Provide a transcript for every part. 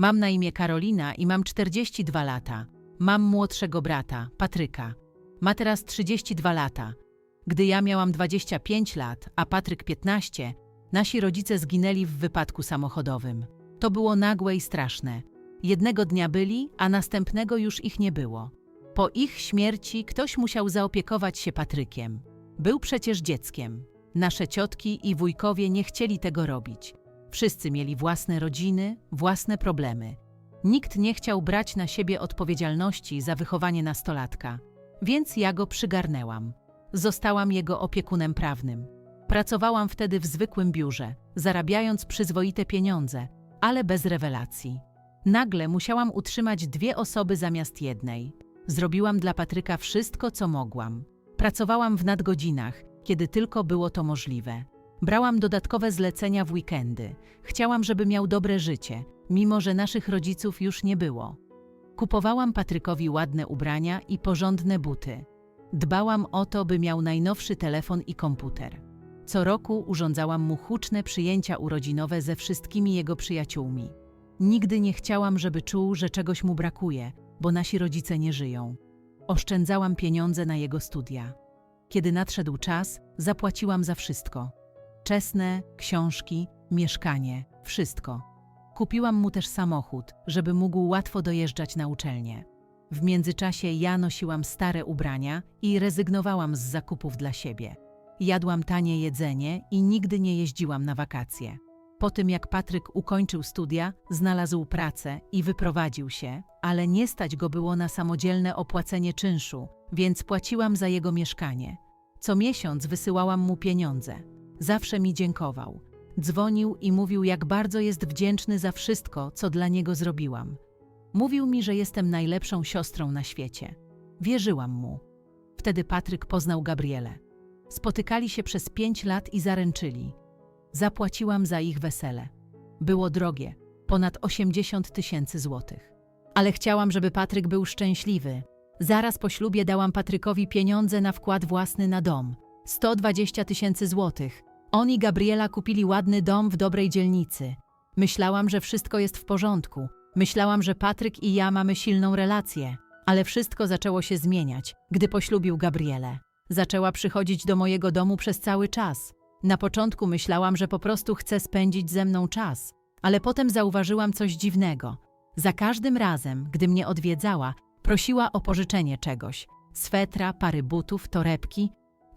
Mam na imię Karolina i mam 42 lata. Mam młodszego brata, Patryka. Ma teraz 32 lata. Gdy ja miałam 25 lat, a Patryk 15, nasi rodzice zginęli w wypadku samochodowym. To było nagłe i straszne. Jednego dnia byli, a następnego już ich nie było. Po ich śmierci ktoś musiał zaopiekować się Patrykiem. Był przecież dzieckiem. Nasze ciotki i wujkowie nie chcieli tego robić. Wszyscy mieli własne rodziny, własne problemy. Nikt nie chciał brać na siebie odpowiedzialności za wychowanie nastolatka, więc ja go przygarnęłam. Zostałam jego opiekunem prawnym. Pracowałam wtedy w zwykłym biurze, zarabiając przyzwoite pieniądze, ale bez rewelacji. Nagle musiałam utrzymać dwie osoby zamiast jednej. Zrobiłam dla Patryka wszystko, co mogłam. Pracowałam w nadgodzinach, kiedy tylko było to możliwe. Brałam dodatkowe zlecenia w weekendy. Chciałam, żeby miał dobre życie, mimo że naszych rodziców już nie było. Kupowałam Patrykowi ładne ubrania i porządne buty. Dbałam o to, by miał najnowszy telefon i komputer. Co roku urządzałam mu huczne przyjęcia urodzinowe ze wszystkimi jego przyjaciółmi. Nigdy nie chciałam, żeby czuł, że czegoś mu brakuje, bo nasi rodzice nie żyją. Oszczędzałam pieniądze na jego studia. Kiedy nadszedł czas, zapłaciłam za wszystko. Czesne, książki, mieszkanie, wszystko. Kupiłam mu też samochód, żeby mógł łatwo dojeżdżać na uczelnię. W międzyczasie ja nosiłam stare ubrania i rezygnowałam z zakupów dla siebie. Jadłam tanie jedzenie i nigdy nie jeździłam na wakacje. Po tym jak Patryk ukończył studia, znalazł pracę i wyprowadził się, ale nie stać go było na samodzielne opłacenie czynszu, więc płaciłam za jego mieszkanie. Co miesiąc wysyłałam mu pieniądze. Zawsze mi dziękował. Dzwonił i mówił, jak bardzo jest wdzięczny za wszystko, co dla niego zrobiłam. Mówił mi, że jestem najlepszą siostrą na świecie. Wierzyłam mu. Wtedy Patryk poznał Gabrielę. Spotykali się przez pięć lat i zaręczyli. Zapłaciłam za ich wesele. Było drogie, ponad 80 tysięcy złotych. Ale chciałam, żeby Patryk był szczęśliwy. Zaraz po ślubie dałam Patrykowi pieniądze na wkład własny na dom 120 tysięcy złotych. On i Gabriela kupili ładny dom w dobrej dzielnicy. Myślałam, że wszystko jest w porządku. Myślałam, że Patryk i ja mamy silną relację. Ale wszystko zaczęło się zmieniać, gdy poślubił Gabrielę. Zaczęła przychodzić do mojego domu przez cały czas. Na początku myślałam, że po prostu chce spędzić ze mną czas, ale potem zauważyłam coś dziwnego. Za każdym razem, gdy mnie odwiedzała, prosiła o pożyczenie czegoś swetra, pary butów, torebki.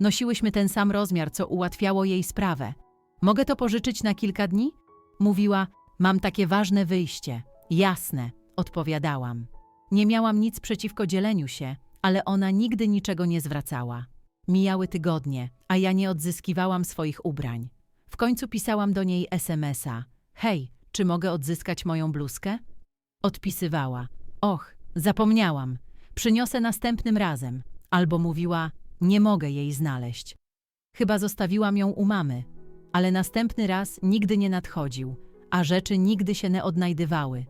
Nosiłyśmy ten sam rozmiar, co ułatwiało jej sprawę. Mogę to pożyczyć na kilka dni? Mówiła, mam takie ważne wyjście. Jasne, odpowiadałam. Nie miałam nic przeciwko dzieleniu się, ale ona nigdy niczego nie zwracała. Mijały tygodnie, a ja nie odzyskiwałam swoich ubrań. W końcu pisałam do niej SMS-a. Hej, czy mogę odzyskać moją bluzkę? Odpisywała. Och, zapomniałam. Przyniosę następnym razem. Albo mówiła, nie mogę jej znaleźć. Chyba zostawiłam ją u mamy, ale następny raz nigdy nie nadchodził, a rzeczy nigdy się nie odnajdywały.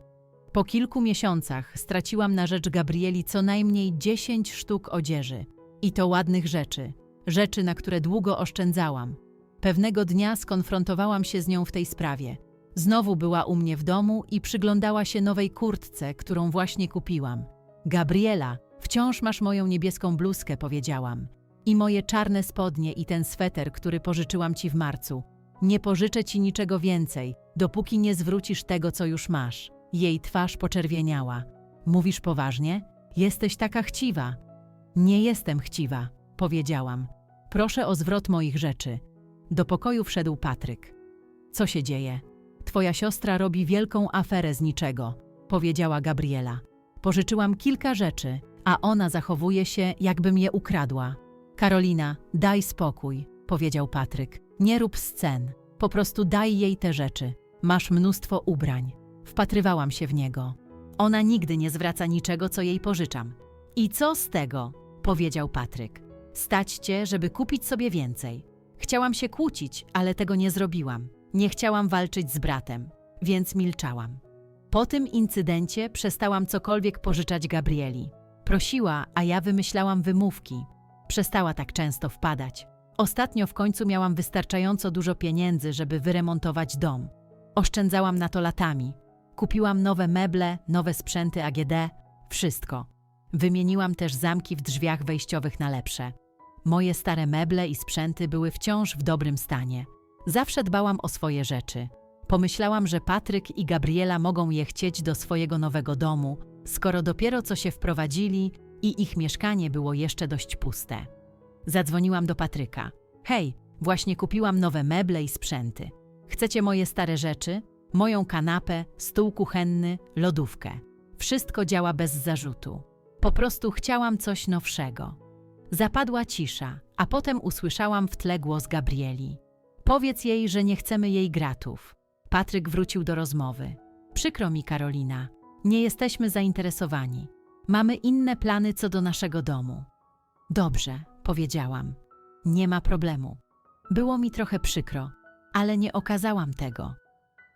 Po kilku miesiącach straciłam na rzecz Gabrieli co najmniej 10 sztuk odzieży. I to ładnych rzeczy, rzeczy, na które długo oszczędzałam. Pewnego dnia skonfrontowałam się z nią w tej sprawie. Znowu była u mnie w domu i przyglądała się nowej kurtce, którą właśnie kupiłam. Gabriela, wciąż masz moją niebieską bluzkę, powiedziałam. I moje czarne spodnie i ten sweter, który pożyczyłam ci w marcu. Nie pożyczę ci niczego więcej, dopóki nie zwrócisz tego, co już masz. Jej twarz poczerwieniała. Mówisz poważnie? Jesteś taka chciwa. Nie jestem chciwa, powiedziałam. Proszę o zwrot moich rzeczy. Do pokoju wszedł Patryk. Co się dzieje? Twoja siostra robi wielką aferę z niczego, powiedziała Gabriela. Pożyczyłam kilka rzeczy, a ona zachowuje się, jakbym je ukradła. Karolina, daj spokój, powiedział Patryk. Nie rób scen, po prostu daj jej te rzeczy. Masz mnóstwo ubrań. Wpatrywałam się w niego. Ona nigdy nie zwraca niczego, co jej pożyczam. I co z tego? powiedział Patryk. Stać cię, żeby kupić sobie więcej. Chciałam się kłócić, ale tego nie zrobiłam. Nie chciałam walczyć z bratem, więc milczałam. Po tym incydencie przestałam cokolwiek pożyczać Gabrieli. Prosiła, a ja wymyślałam wymówki. Przestała tak często wpadać. Ostatnio w końcu miałam wystarczająco dużo pieniędzy, żeby wyremontować dom. Oszczędzałam na to latami. Kupiłam nowe meble, nowe sprzęty AGD, wszystko. Wymieniłam też zamki w drzwiach wejściowych na lepsze. Moje stare meble i sprzęty były wciąż w dobrym stanie. Zawsze dbałam o swoje rzeczy. Pomyślałam, że Patryk i Gabriela mogą je chcieć do swojego nowego domu, skoro dopiero co się wprowadzili i ich mieszkanie było jeszcze dość puste. Zadzwoniłam do Patryka. Hej, właśnie kupiłam nowe meble i sprzęty. Chcecie moje stare rzeczy? Moją kanapę, stół kuchenny, lodówkę. Wszystko działa bez zarzutu. Po prostu chciałam coś nowszego. Zapadła cisza, a potem usłyszałam w tle głos Gabrieli. Powiedz jej, że nie chcemy jej gratów. Patryk wrócił do rozmowy. Przykro mi, Karolina. Nie jesteśmy zainteresowani. Mamy inne plany co do naszego domu. Dobrze, powiedziałam. Nie ma problemu. Było mi trochę przykro, ale nie okazałam tego.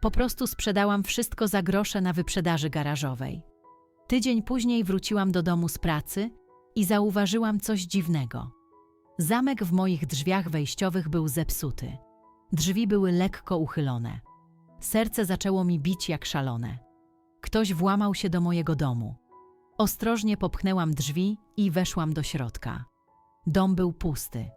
Po prostu sprzedałam wszystko za grosze na wyprzedaży garażowej. Tydzień później wróciłam do domu z pracy i zauważyłam coś dziwnego. Zamek w moich drzwiach wejściowych był zepsuty. Drzwi były lekko uchylone. Serce zaczęło mi bić jak szalone. Ktoś włamał się do mojego domu. Ostrożnie popchnęłam drzwi i weszłam do środka. Dom był pusty.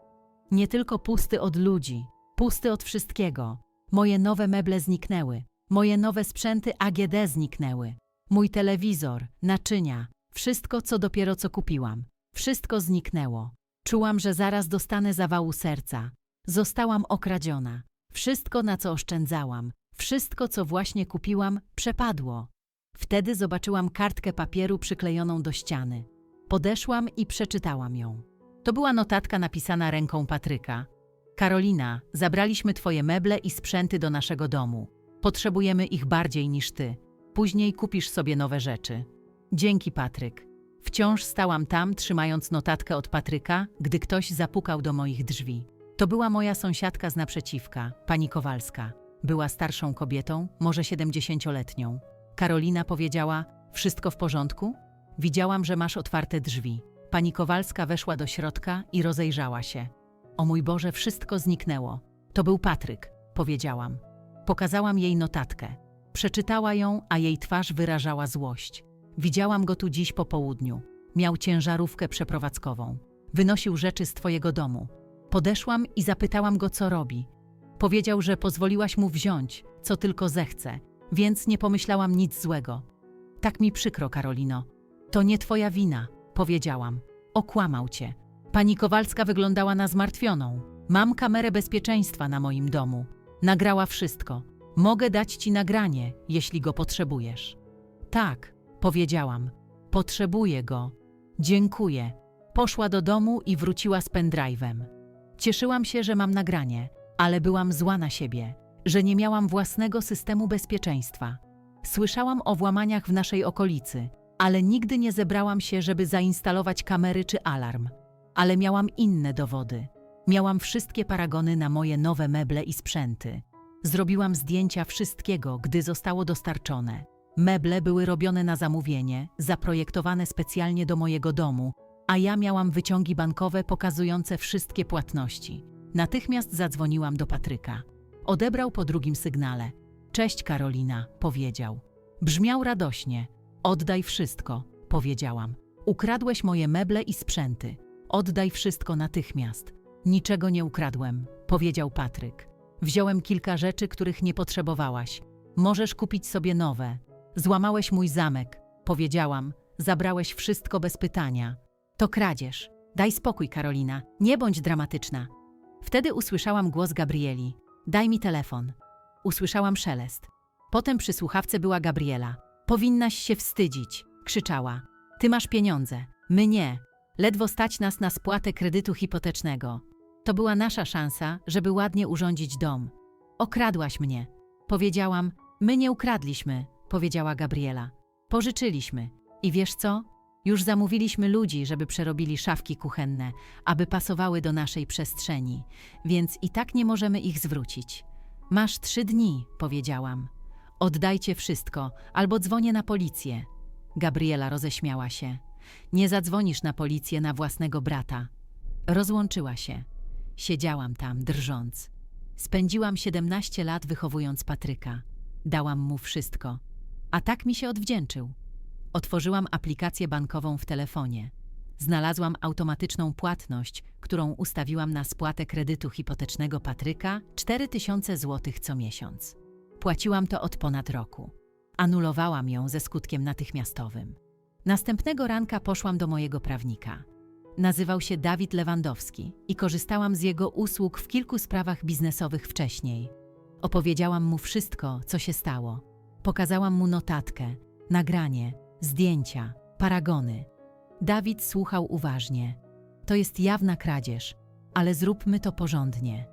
Nie tylko pusty od ludzi, pusty od wszystkiego. Moje nowe meble zniknęły, moje nowe sprzęty AGD zniknęły. Mój telewizor, naczynia, wszystko, co dopiero co kupiłam. Wszystko zniknęło. Czułam, że zaraz dostanę zawału serca. Zostałam okradziona. Wszystko, na co oszczędzałam, wszystko, co właśnie kupiłam, przepadło. Wtedy zobaczyłam kartkę papieru przyklejoną do ściany. Podeszłam i przeczytałam ją. To była notatka napisana ręką Patryka. Karolina, zabraliśmy twoje meble i sprzęty do naszego domu. Potrzebujemy ich bardziej niż ty. Później kupisz sobie nowe rzeczy. Dzięki, Patryk. Wciąż stałam tam, trzymając notatkę od Patryka, gdy ktoś zapukał do moich drzwi. To była moja sąsiadka z naprzeciwka, pani Kowalska. Była starszą kobietą, może siedemdziesięcioletnią. Karolina powiedziała: Wszystko w porządku? Widziałam, że masz otwarte drzwi. Pani Kowalska weszła do środka i rozejrzała się. O mój Boże, wszystko zniknęło. To był Patryk, powiedziałam. Pokazałam jej notatkę. Przeczytała ją, a jej twarz wyrażała złość. Widziałam go tu dziś po południu. Miał ciężarówkę przeprowadzkową. Wynosił rzeczy z twojego domu. Podeszłam i zapytałam go, co robi. Powiedział, że pozwoliłaś mu wziąć, co tylko zechce, więc nie pomyślałam nic złego. Tak mi przykro, Karolino. To nie twoja wina, powiedziałam. Okłamał cię. Pani Kowalska wyglądała na zmartwioną. Mam kamerę bezpieczeństwa na moim domu. Nagrała wszystko. Mogę dać ci nagranie, jeśli go potrzebujesz. Tak, powiedziałam. Potrzebuję go. Dziękuję. Poszła do domu i wróciła z pendrive'em. Cieszyłam się, że mam nagranie, ale byłam zła na siebie, że nie miałam własnego systemu bezpieczeństwa. Słyszałam o włamaniach w naszej okolicy, ale nigdy nie zebrałam się, żeby zainstalować kamery czy alarm. Ale miałam inne dowody. Miałam wszystkie paragony na moje nowe meble i sprzęty. Zrobiłam zdjęcia wszystkiego, gdy zostało dostarczone. Meble były robione na zamówienie, zaprojektowane specjalnie do mojego domu, a ja miałam wyciągi bankowe pokazujące wszystkie płatności. Natychmiast zadzwoniłam do Patryka. Odebrał po drugim sygnale. Cześć Karolina, powiedział. Brzmiał radośnie. Oddaj wszystko, powiedziałam. Ukradłeś moje meble i sprzęty. Oddaj wszystko natychmiast. Niczego nie ukradłem, powiedział Patryk. Wziąłem kilka rzeczy, których nie potrzebowałaś. Możesz kupić sobie nowe. Złamałeś mój zamek, powiedziałam. Zabrałeś wszystko bez pytania. To kradzież. Daj spokój, Karolina. Nie bądź dramatyczna. Wtedy usłyszałam głos Gabrieli. Daj mi telefon. Usłyszałam szelest. Potem przy słuchawce była Gabriela. Powinnaś się wstydzić, krzyczała. Ty masz pieniądze, my nie. Ledwo stać nas na spłatę kredytu hipotecznego. To była nasza szansa, żeby ładnie urządzić dom. Okradłaś mnie. Powiedziałam, my nie ukradliśmy, powiedziała Gabriela. Pożyczyliśmy. I wiesz co? Już zamówiliśmy ludzi, żeby przerobili szafki kuchenne, aby pasowały do naszej przestrzeni, więc i tak nie możemy ich zwrócić. Masz trzy dni, powiedziałam. Oddajcie wszystko, albo dzwonię na policję. Gabriela roześmiała się. Nie zadzwonisz na policję na własnego brata. Rozłączyła się. Siedziałam tam, drżąc. Spędziłam 17 lat wychowując Patryka. Dałam mu wszystko. A tak mi się odwdzięczył. Otworzyłam aplikację bankową w telefonie. Znalazłam automatyczną płatność, którą ustawiłam na spłatę kredytu hipotecznego Patryka 4000 zł co miesiąc. Płaciłam to od ponad roku. Anulowałam ją ze skutkiem natychmiastowym. Następnego ranka poszłam do mojego prawnika. Nazywał się Dawid Lewandowski i korzystałam z jego usług w kilku sprawach biznesowych wcześniej. Opowiedziałam mu wszystko, co się stało. Pokazałam mu notatkę, nagranie, zdjęcia, paragony. Dawid słuchał uważnie. To jest jawna kradzież, ale zróbmy to porządnie.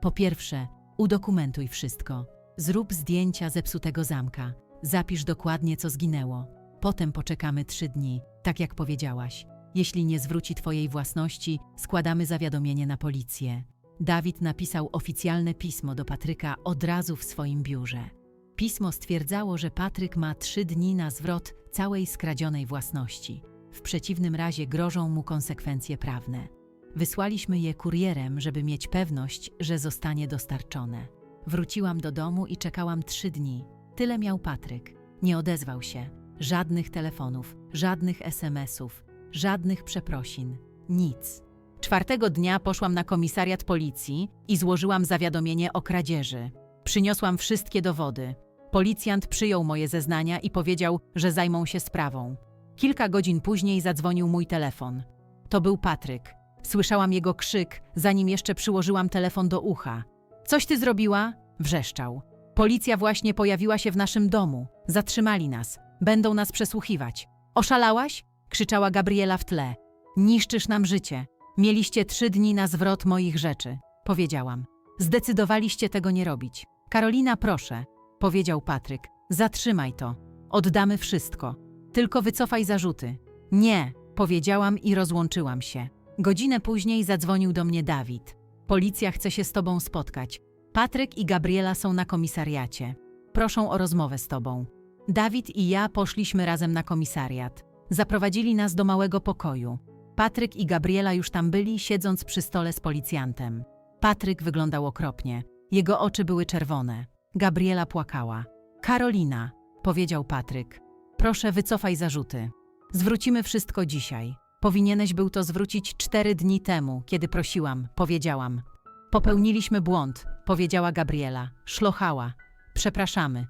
Po pierwsze, udokumentuj wszystko. Zrób zdjęcia zepsutego zamka. Zapisz dokładnie, co zginęło. Potem poczekamy trzy dni, tak jak powiedziałaś. Jeśli nie zwróci Twojej własności, składamy zawiadomienie na policję. Dawid napisał oficjalne pismo do Patryka od razu w swoim biurze. Pismo stwierdzało, że Patryk ma trzy dni na zwrot całej skradzionej własności. W przeciwnym razie grożą mu konsekwencje prawne. Wysłaliśmy je kurierem, żeby mieć pewność, że zostanie dostarczone. Wróciłam do domu i czekałam trzy dni. Tyle miał Patryk. Nie odezwał się. Żadnych telefonów, żadnych SMS-ów, żadnych przeprosin. Nic. Czwartego dnia poszłam na komisariat policji i złożyłam zawiadomienie o kradzieży. Przyniosłam wszystkie dowody. Policjant przyjął moje zeznania i powiedział, że zajmą się sprawą. Kilka godzin później zadzwonił mój telefon. To był Patryk. Słyszałam jego krzyk, zanim jeszcze przyłożyłam telefon do ucha. Coś ty zrobiła? Wrzeszczał. Policja właśnie pojawiła się w naszym domu. Zatrzymali nas. Będą nas przesłuchiwać. Oszalałaś? krzyczała Gabriela w tle. Niszczysz nam życie. Mieliście trzy dni na zwrot moich rzeczy, powiedziałam. Zdecydowaliście tego nie robić. Karolina, proszę, powiedział Patryk. Zatrzymaj to. Oddamy wszystko. Tylko wycofaj zarzuty. Nie, powiedziałam i rozłączyłam się. Godzinę później zadzwonił do mnie Dawid. Policja chce się z tobą spotkać. Patryk i Gabriela są na komisariacie. Proszą o rozmowę z tobą. Dawid i ja poszliśmy razem na komisariat. Zaprowadzili nas do małego pokoju. Patryk i Gabriela już tam byli, siedząc przy stole z policjantem. Patryk wyglądał okropnie. Jego oczy były czerwone. Gabriela płakała. Karolina, powiedział Patryk. Proszę, wycofaj zarzuty. Zwrócimy wszystko dzisiaj. Powinieneś był to zwrócić cztery dni temu, kiedy prosiłam, powiedziałam. Popełniliśmy błąd, powiedziała Gabriela. Szlochała. Przepraszamy.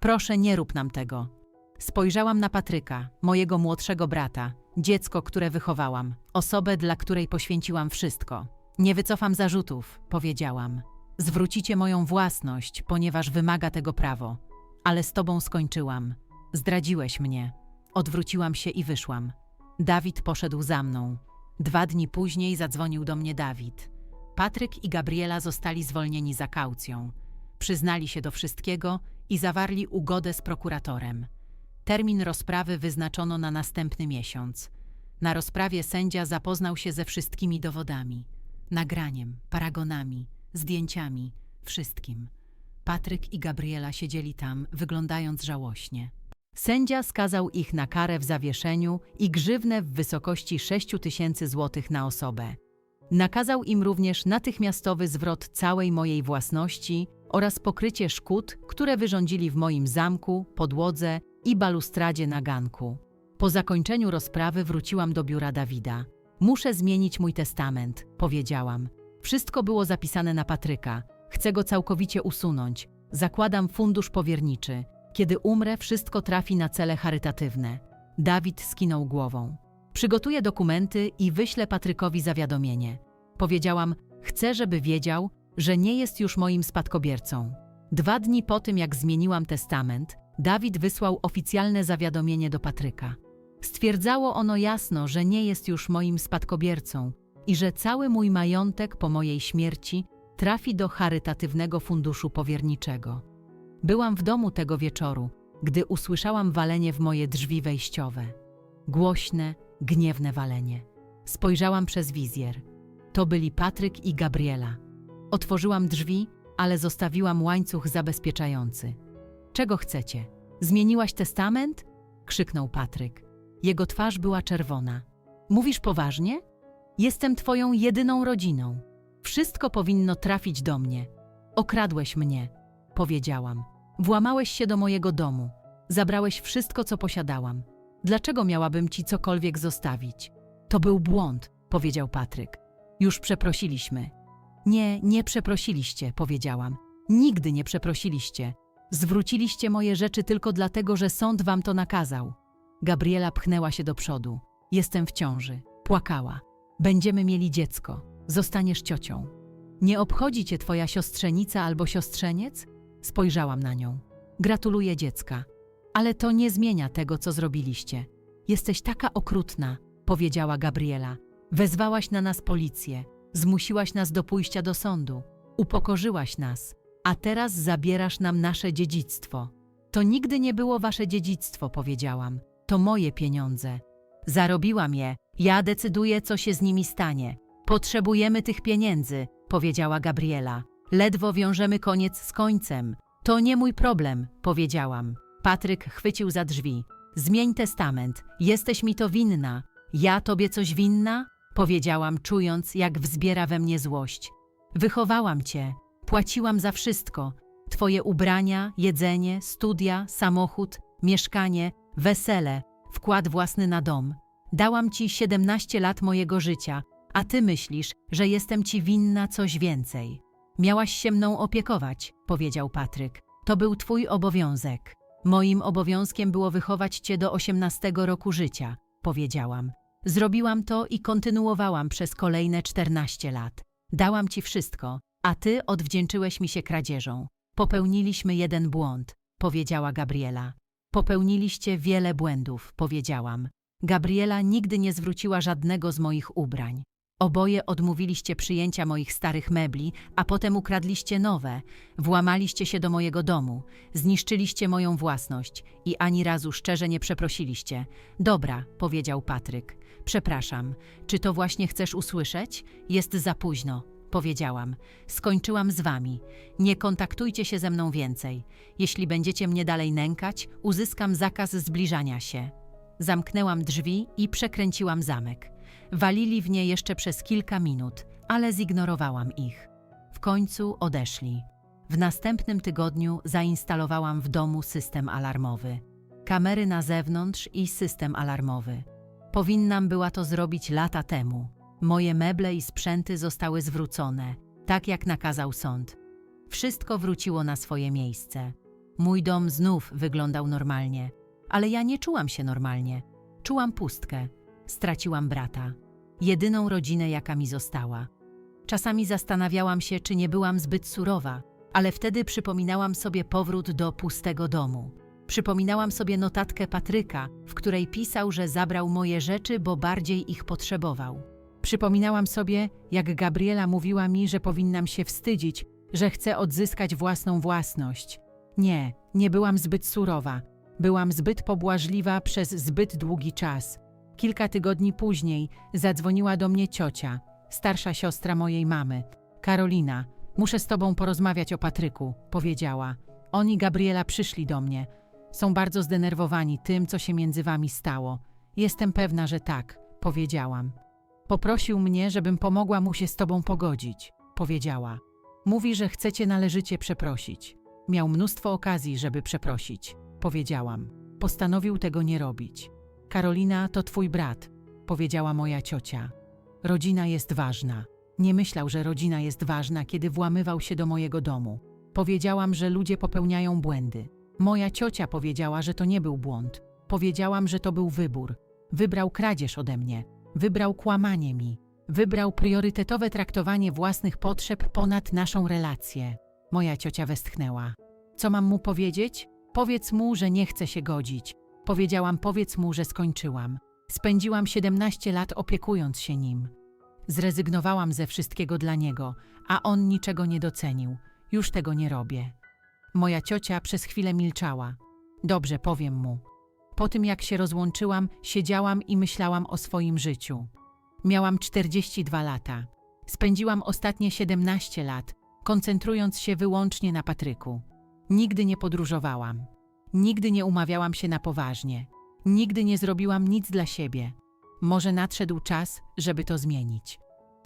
Proszę, nie rób nam tego. Spojrzałam na Patryka, mojego młodszego brata, dziecko, które wychowałam, osobę, dla której poświęciłam wszystko. Nie wycofam zarzutów, powiedziałam. Zwrócicie moją własność, ponieważ wymaga tego prawo. Ale z tobą skończyłam. Zdradziłeś mnie. Odwróciłam się i wyszłam. Dawid poszedł za mną. Dwa dni później zadzwonił do mnie Dawid. Patryk i Gabriela zostali zwolnieni za kaucją. Przyznali się do wszystkiego i zawarli ugodę z prokuratorem. Termin rozprawy wyznaczono na następny miesiąc. Na rozprawie sędzia zapoznał się ze wszystkimi dowodami: nagraniem, paragonami, zdjęciami, wszystkim. Patryk i Gabriela siedzieli tam, wyglądając żałośnie. Sędzia skazał ich na karę w zawieszeniu i grzywnę w wysokości 6 tysięcy złotych na osobę. Nakazał im również natychmiastowy zwrot całej mojej własności oraz pokrycie szkód, które wyrządzili w moim zamku, podłodze i balustradzie na ganku. Po zakończeniu rozprawy wróciłam do biura Dawida. Muszę zmienić mój testament, powiedziałam. Wszystko było zapisane na Patryka. Chcę go całkowicie usunąć. Zakładam fundusz powierniczy. Kiedy umrę, wszystko trafi na cele charytatywne. Dawid skinął głową. Przygotuję dokumenty i wyślę Patrykowi zawiadomienie. Powiedziałam, chcę, żeby wiedział, że nie jest już moim spadkobiercą. Dwa dni po tym, jak zmieniłam testament, Dawid wysłał oficjalne zawiadomienie do Patryka. Stwierdzało ono jasno, że nie jest już moim spadkobiercą i że cały mój majątek po mojej śmierci trafi do charytatywnego funduszu powierniczego. Byłam w domu tego wieczoru, gdy usłyszałam walenie w moje drzwi wejściowe. Głośne, gniewne walenie. Spojrzałam przez wizjer. To byli Patryk i Gabriela. Otworzyłam drzwi, ale zostawiłam łańcuch zabezpieczający. Czego chcecie? Zmieniłaś testament? krzyknął Patryk. Jego twarz była czerwona. Mówisz poważnie? Jestem twoją jedyną rodziną. Wszystko powinno trafić do mnie. Okradłeś mnie, powiedziałam. Włamałeś się do mojego domu. Zabrałeś wszystko, co posiadałam. Dlaczego miałabym ci cokolwiek zostawić? To był błąd, powiedział Patryk. Już przeprosiliśmy. Nie, nie przeprosiliście, powiedziałam. Nigdy nie przeprosiliście. Zwróciliście moje rzeczy tylko dlatego, że sąd wam to nakazał. Gabriela pchnęła się do przodu. Jestem w ciąży. Płakała. Będziemy mieli dziecko. Zostaniesz ciocią. Nie obchodzi cię twoja siostrzenica albo siostrzeniec? Spojrzałam na nią. Gratuluję dziecka. Ale to nie zmienia tego, co zrobiliście. Jesteś taka okrutna, powiedziała Gabriela. Wezwałaś na nas policję, zmusiłaś nas do pójścia do sądu, upokorzyłaś nas, a teraz zabierasz nam nasze dziedzictwo. To nigdy nie było wasze dziedzictwo, powiedziałam. To moje pieniądze. Zarobiłam je, ja decyduję, co się z nimi stanie. Potrzebujemy tych pieniędzy, powiedziała Gabriela. Ledwo wiążemy koniec z końcem. To nie mój problem, powiedziałam. Patryk chwycił za drzwi. Zmień testament, jesteś mi to winna. Ja tobie coś winna? Powiedziałam, czując, jak wzbiera we mnie złość. Wychowałam cię, płaciłam za wszystko. Twoje ubrania, jedzenie, studia, samochód, mieszkanie, wesele, wkład własny na dom. Dałam ci 17 lat mojego życia, a ty myślisz, że jestem ci winna coś więcej. Miałaś się mną opiekować, powiedział Patryk. To był twój obowiązek. Moim obowiązkiem było wychować cię do 18 roku życia, powiedziałam. Zrobiłam to i kontynuowałam przez kolejne 14 lat. Dałam ci wszystko, a ty odwdzięczyłeś mi się kradzieżą. Popełniliśmy jeden błąd, powiedziała Gabriela. Popełniliście wiele błędów, powiedziałam. Gabriela nigdy nie zwróciła żadnego z moich ubrań. Oboje odmówiliście przyjęcia moich starych mebli, a potem ukradliście nowe, włamaliście się do mojego domu, zniszczyliście moją własność i ani razu szczerze nie przeprosiliście. Dobra, powiedział Patryk. Przepraszam. Czy to właśnie chcesz usłyszeć? Jest za późno, powiedziałam. Skończyłam z wami. Nie kontaktujcie się ze mną więcej. Jeśli będziecie mnie dalej nękać, uzyskam zakaz zbliżania się. Zamknęłam drzwi i przekręciłam zamek. Walili w nie jeszcze przez kilka minut, ale zignorowałam ich. W końcu odeszli. W następnym tygodniu zainstalowałam w domu system alarmowy. Kamery na zewnątrz i system alarmowy. Powinnam była to zrobić lata temu. Moje meble i sprzęty zostały zwrócone, tak jak nakazał sąd. Wszystko wróciło na swoje miejsce. Mój dom znów wyglądał normalnie, ale ja nie czułam się normalnie. Czułam pustkę. Straciłam brata. Jedyną rodzinę, jaka mi została. Czasami zastanawiałam się, czy nie byłam zbyt surowa, ale wtedy przypominałam sobie powrót do pustego domu. Przypominałam sobie notatkę Patryka, w której pisał, że zabrał moje rzeczy, bo bardziej ich potrzebował. Przypominałam sobie, jak Gabriela mówiła mi, że powinnam się wstydzić, że chcę odzyskać własną własność. Nie, nie byłam zbyt surowa. Byłam zbyt pobłażliwa przez zbyt długi czas. Kilka tygodni później zadzwoniła do mnie ciocia, starsza siostra mojej mamy. Karolina, muszę z tobą porozmawiać o Patryku, powiedziała. On i Gabriela przyszli do mnie. Są bardzo zdenerwowani tym, co się między wami stało. Jestem pewna, że tak, powiedziałam. Poprosił mnie, żebym pomogła mu się z tobą pogodzić, powiedziała. Mówi, że chcecie należycie przeprosić. Miał mnóstwo okazji, żeby przeprosić, powiedziałam. Postanowił tego nie robić. Karolina to twój brat, powiedziała moja ciocia. Rodzina jest ważna. Nie myślał, że rodzina jest ważna, kiedy włamywał się do mojego domu. Powiedziałam, że ludzie popełniają błędy. Moja ciocia powiedziała, że to nie był błąd. Powiedziałam, że to był wybór. Wybrał kradzież ode mnie. Wybrał kłamanie mi. Wybrał priorytetowe traktowanie własnych potrzeb ponad naszą relację. Moja ciocia westchnęła. Co mam mu powiedzieć? Powiedz mu, że nie chcę się godzić. Powiedziałam, powiedz mu, że skończyłam. Spędziłam 17 lat opiekując się nim. Zrezygnowałam ze wszystkiego dla niego, a on niczego nie docenił. Już tego nie robię. Moja ciocia przez chwilę milczała. Dobrze, powiem mu. Po tym jak się rozłączyłam, siedziałam i myślałam o swoim życiu. Miałam 42 lata. Spędziłam ostatnie 17 lat, koncentrując się wyłącznie na Patryku. Nigdy nie podróżowałam. Nigdy nie umawiałam się na poważnie. Nigdy nie zrobiłam nic dla siebie. Może nadszedł czas, żeby to zmienić.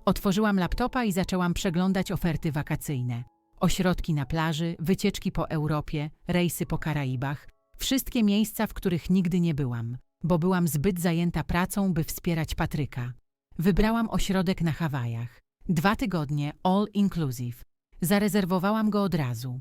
Otworzyłam laptopa i zaczęłam przeglądać oferty wakacyjne. Ośrodki na plaży, wycieczki po Europie, rejsy po Karaibach. Wszystkie miejsca, w których nigdy nie byłam, bo byłam zbyt zajęta pracą, by wspierać Patryka. Wybrałam ośrodek na Hawajach. Dwa tygodnie, all inclusive. Zarezerwowałam go od razu.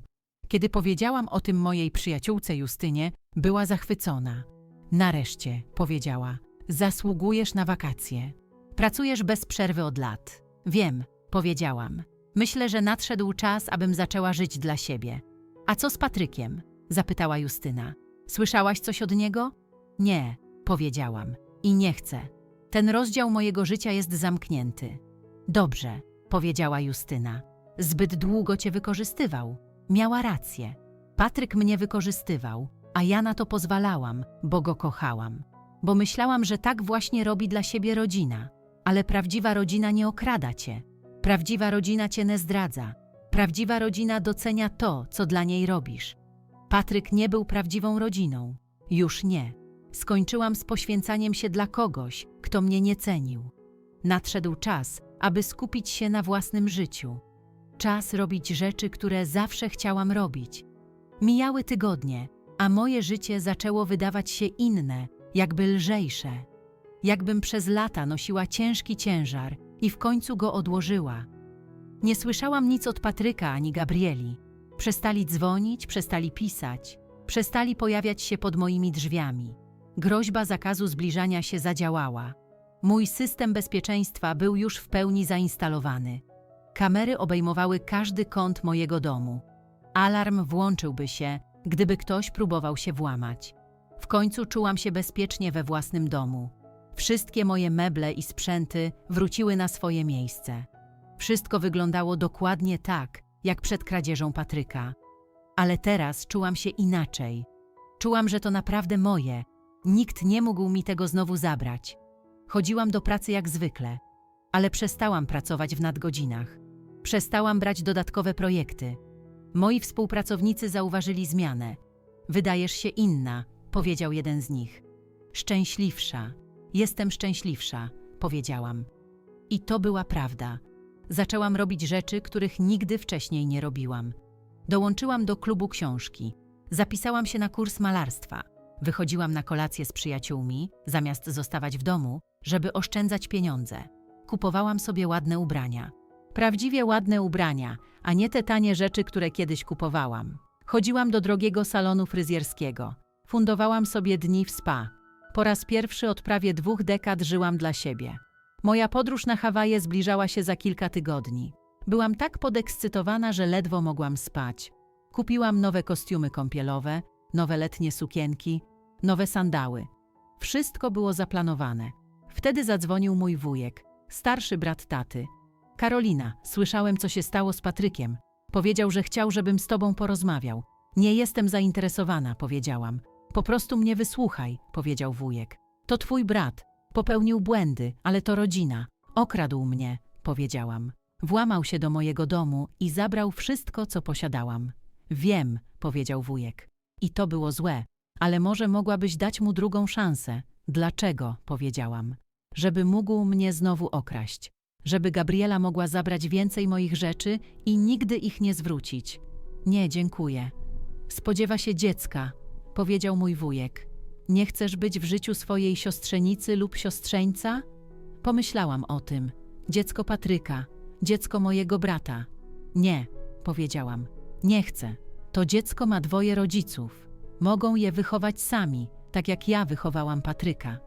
Kiedy powiedziałam o tym mojej przyjaciółce Justynie, była zachwycona. Nareszcie, powiedziała, zasługujesz na wakacje. Pracujesz bez przerwy od lat. Wiem, powiedziałam. Myślę, że nadszedł czas, abym zaczęła żyć dla siebie. A co z Patrykiem? zapytała Justyna. Słyszałaś coś od niego? Nie, powiedziałam. I nie chcę. Ten rozdział mojego życia jest zamknięty. Dobrze, powiedziała Justyna. Zbyt długo cię wykorzystywał. Miała rację. Patryk mnie wykorzystywał, a ja na to pozwalałam, bo go kochałam. Bo myślałam, że tak właśnie robi dla siebie rodzina. Ale prawdziwa rodzina nie okrada cię. Prawdziwa rodzina cię nie zdradza. Prawdziwa rodzina docenia to, co dla niej robisz. Patryk nie był prawdziwą rodziną. Już nie. Skończyłam z poświęcaniem się dla kogoś, kto mnie nie cenił. Nadszedł czas, aby skupić się na własnym życiu. Czas robić rzeczy, które zawsze chciałam robić. Mijały tygodnie, a moje życie zaczęło wydawać się inne, jakby lżejsze. Jakbym przez lata nosiła ciężki ciężar i w końcu go odłożyła. Nie słyszałam nic od Patryka ani Gabrieli. Przestali dzwonić, przestali pisać, przestali pojawiać się pod moimi drzwiami. Groźba zakazu zbliżania się zadziałała. Mój system bezpieczeństwa był już w pełni zainstalowany. Kamery obejmowały każdy kąt mojego domu. Alarm włączyłby się, gdyby ktoś próbował się włamać. W końcu czułam się bezpiecznie we własnym domu. Wszystkie moje meble i sprzęty wróciły na swoje miejsce. Wszystko wyglądało dokładnie tak, jak przed kradzieżą Patryka. Ale teraz czułam się inaczej. Czułam, że to naprawdę moje. Nikt nie mógł mi tego znowu zabrać. Chodziłam do pracy jak zwykle, ale przestałam pracować w nadgodzinach. Przestałam brać dodatkowe projekty. Moi współpracownicy zauważyli zmianę. Wydajesz się inna, powiedział jeden z nich. Szczęśliwsza. Jestem szczęśliwsza, powiedziałam. I to była prawda. Zaczęłam robić rzeczy, których nigdy wcześniej nie robiłam. Dołączyłam do klubu książki. Zapisałam się na kurs malarstwa. Wychodziłam na kolację z przyjaciółmi, zamiast zostawać w domu, żeby oszczędzać pieniądze. Kupowałam sobie ładne ubrania. Prawdziwie ładne ubrania, a nie te tanie rzeczy, które kiedyś kupowałam. Chodziłam do drogiego salonu fryzjerskiego. Fundowałam sobie dni w spa. Po raz pierwszy od prawie dwóch dekad żyłam dla siebie. Moja podróż na Hawaje zbliżała się za kilka tygodni. Byłam tak podekscytowana, że ledwo mogłam spać. Kupiłam nowe kostiumy kąpielowe, nowe letnie sukienki, nowe sandały. Wszystko było zaplanowane. Wtedy zadzwonił mój wujek, starszy brat taty. Karolina, słyszałem, co się stało z Patrykiem. Powiedział, że chciał, żebym z tobą porozmawiał. Nie jestem zainteresowana, powiedziałam. Po prostu mnie wysłuchaj, powiedział wujek. To twój brat. Popełnił błędy, ale to rodzina. Okradł mnie, powiedziałam. Włamał się do mojego domu i zabrał wszystko, co posiadałam. Wiem, powiedział wujek. I to było złe, ale może mogłabyś dać mu drugą szansę. Dlaczego? powiedziałam. Żeby mógł mnie znowu okraść. Żeby Gabriela mogła zabrać więcej moich rzeczy i nigdy ich nie zwrócić. Nie, dziękuję. Spodziewa się dziecka, powiedział mój wujek. Nie chcesz być w życiu swojej siostrzenicy lub siostrzeńca? Pomyślałam o tym. Dziecko Patryka, dziecko mojego brata. Nie, powiedziałam. Nie chcę. To dziecko ma dwoje rodziców. Mogą je wychować sami, tak jak ja wychowałam Patryka.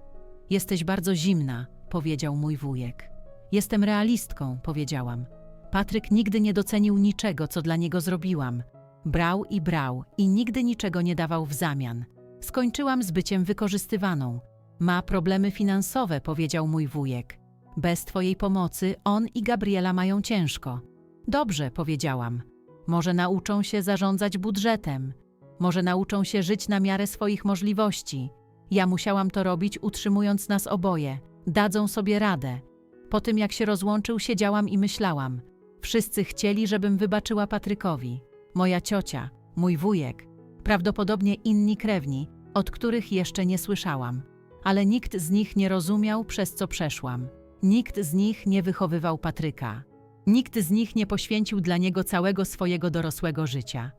Jesteś bardzo zimna, powiedział mój wujek. Jestem realistką, powiedziałam. Patryk nigdy nie docenił niczego, co dla niego zrobiłam. Brał i brał i nigdy niczego nie dawał w zamian. Skończyłam z byciem wykorzystywaną. Ma problemy finansowe, powiedział mój wujek. Bez twojej pomocy on i Gabriela mają ciężko. Dobrze, powiedziałam. Może nauczą się zarządzać budżetem. Może nauczą się żyć na miarę swoich możliwości. Ja musiałam to robić, utrzymując nas oboje. Dadzą sobie radę. Po tym, jak się rozłączył, siedziałam i myślałam. Wszyscy chcieli, żebym wybaczyła Patrykowi. Moja ciocia, mój wujek, prawdopodobnie inni krewni, od których jeszcze nie słyszałam. Ale nikt z nich nie rozumiał, przez co przeszłam. Nikt z nich nie wychowywał Patryka. Nikt z nich nie poświęcił dla niego całego swojego dorosłego życia.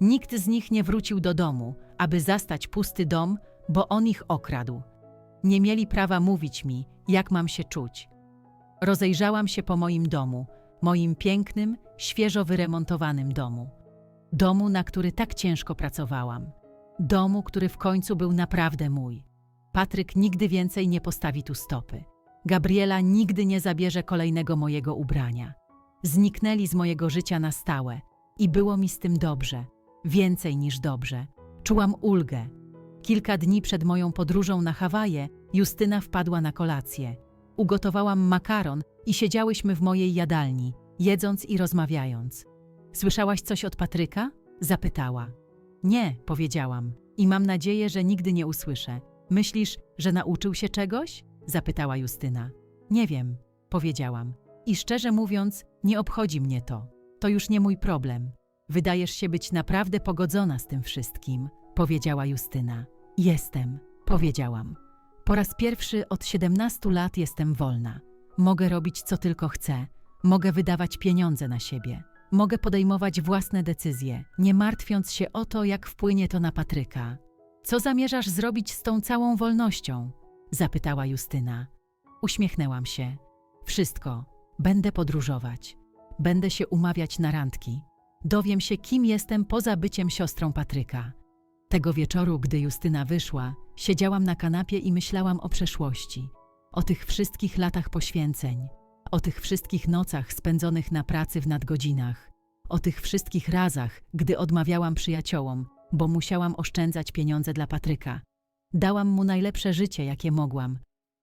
Nikt z nich nie wrócił do domu, aby zastać pusty dom, bo on ich okradł. Nie mieli prawa mówić mi, jak mam się czuć. Rozejrzałam się po moim domu, moim pięknym, świeżo wyremontowanym domu. Domu, na który tak ciężko pracowałam. Domu, który w końcu był naprawdę mój. Patryk nigdy więcej nie postawi tu stopy. Gabriela nigdy nie zabierze kolejnego mojego ubrania. Zniknęli z mojego życia na stałe i było mi z tym dobrze, więcej niż dobrze. Czułam ulgę. Kilka dni przed moją podróżą na Hawaje Justyna wpadła na kolację. Ugotowałam makaron i siedziałyśmy w mojej jadalni, jedząc i rozmawiając. Słyszałaś coś od Patryka? Zapytała. Nie, powiedziałam. I mam nadzieję, że nigdy nie usłyszę. Myślisz, że nauczył się czegoś? Zapytała Justyna. Nie wiem, powiedziałam. I szczerze mówiąc, nie obchodzi mnie to. To już nie mój problem. Wydajesz się być naprawdę pogodzona z tym wszystkim, powiedziała Justyna. Jestem, powiedziałam. Po raz pierwszy od 17 lat jestem wolna. Mogę robić co tylko chcę. Mogę wydawać pieniądze na siebie. Mogę podejmować własne decyzje, nie martwiąc się o to, jak wpłynie to na Patryka. Co zamierzasz zrobić z tą całą wolnością? zapytała Justyna. Uśmiechnęłam się. Wszystko. Będę podróżować. Będę się umawiać na randki. Dowiem się, kim jestem poza byciem siostrą Patryka. Tego wieczoru, gdy Justyna wyszła, siedziałam na kanapie i myślałam o przeszłości, o tych wszystkich latach poświęceń, o tych wszystkich nocach spędzonych na pracy w nadgodzinach, o tych wszystkich razach, gdy odmawiałam przyjaciołom, bo musiałam oszczędzać pieniądze dla Patryka. Dałam mu najlepsze życie, jakie mogłam.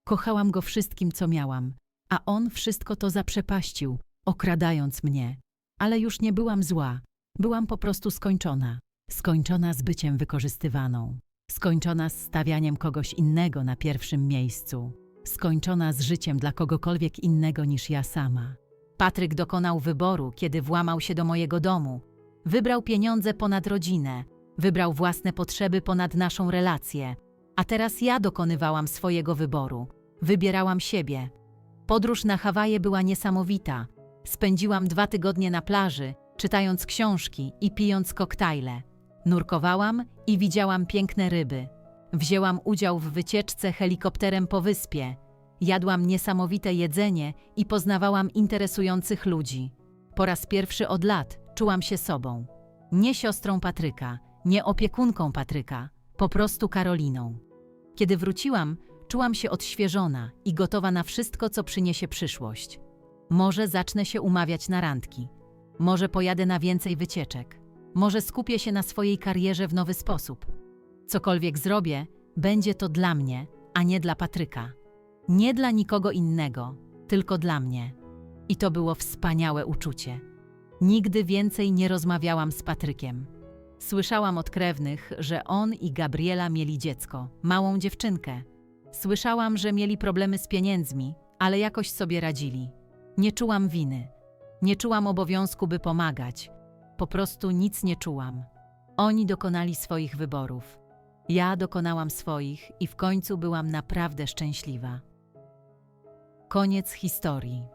Kochałam go wszystkim, co miałam, a on wszystko to zaprzepaścił, okradając mnie. Ale już nie byłam zła, byłam po prostu skończona. Skończona z byciem wykorzystywaną, skończona z stawianiem kogoś innego na pierwszym miejscu, skończona z życiem dla kogokolwiek innego niż ja sama. Patryk dokonał wyboru, kiedy włamał się do mojego domu. Wybrał pieniądze ponad rodzinę, wybrał własne potrzeby ponad naszą relację. A teraz ja dokonywałam swojego wyboru. Wybierałam siebie. Podróż na Hawaje była niesamowita. Spędziłam dwa tygodnie na plaży, czytając książki i pijąc koktajle. Nurkowałam i widziałam piękne ryby. Wzięłam udział w wycieczce helikopterem po wyspie. Jadłam niesamowite jedzenie i poznawałam interesujących ludzi. Po raz pierwszy od lat czułam się sobą. Nie siostrą Patryka, nie opiekunką Patryka, po prostu Karoliną. Kiedy wróciłam, czułam się odświeżona i gotowa na wszystko, co przyniesie przyszłość. Może zacznę się umawiać na randki. Może pojadę na więcej wycieczek. Może skupię się na swojej karierze w nowy sposób. Cokolwiek zrobię, będzie to dla mnie, a nie dla Patryka. Nie dla nikogo innego, tylko dla mnie. I to było wspaniałe uczucie. Nigdy więcej nie rozmawiałam z Patrykiem. Słyszałam od krewnych, że on i Gabriela mieli dziecko, małą dziewczynkę. Słyszałam, że mieli problemy z pieniędzmi, ale jakoś sobie radzili. Nie czułam winy. Nie czułam obowiązku, by pomagać. Po prostu nic nie czułam. Oni dokonali swoich wyborów. Ja dokonałam swoich i w końcu byłam naprawdę szczęśliwa. Koniec historii.